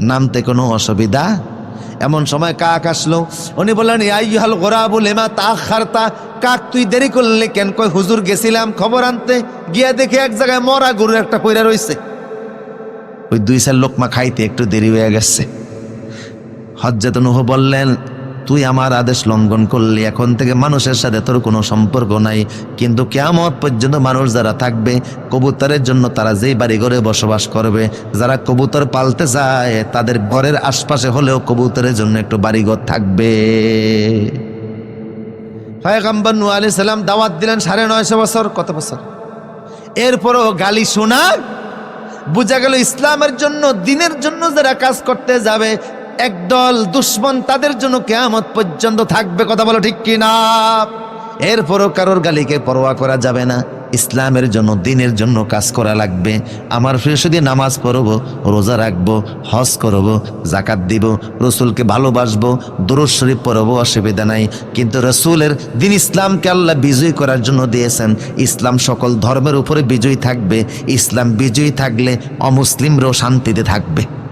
নামতে কোনো অসুবিধা? এমন সময় কাক আসলো। উনি বললেন ইয়াইহাল গোরাবুল এমা তা খারতা কাক, তুই দেরি করলে কেন? কয় হুজুর গেছিলাম খবর আনতে? গিয়া দেখে এক জায়গায় মরা গরু একটা পইরা রয়েছে ওই দুই চার লোকমা খাইতে একটু দেরি হয়ে গেছে। হজ্জাত নুহ বললেন তুই আমার আদেশ লঙ্ঘন করলি, এখন থেকে মানুষের সাথে তোর কোনো সম্পর্ক নাই। কিন্তু কেয়ামত পর্যন্ত মানুষ যারা থাকবে, কবুতরের জন্য তারা যেই বাড়ি ঘরে বসবাস করবে, যারা কবুতর পালতে চায় তাদের ঘরের আশপাশে হলেও কবুতরের জন্য একটু বাড়িঘর থাকবে। পয়গম্বর নূহ আলাইহিস সালাম দাওয়াত দিলেন সাড়ে নয়শো বছর, কত বছর? এরপরও গালি শোনা, বোঝা গেল ইসলামের জন্য, দিনের জন্য যারা কাজ করতে যাবে একদল দুশ্মন তাদের জন্য কেয়ামত পর্যন্ত থাকবে, কথা বলো ঠিক কিনা? এরপরও কারোর গালিকে পরোয়া করা যাবে না। ইসলামের জন্য, দিনের জন্য কাজ করা লাগবে। আমার শুধু নামাজ পড়ব, রোজা রাখব, হজ করব জাকাত দিব, রসুলকে ভালোবাসবো, দরুদ শরীফ অসুবিধা নাই। কিন্তু রসুলের দিন ইসলামকে আল্লাহ বিজয়ী করার জন্য দিয়েছেন। ইসলাম সকল ধর্মের উপরে বিজয়ী থাকবে। ইসলাম বিজয়ী থাকলে অমুসলিমরাও শান্তিতে থাকবে।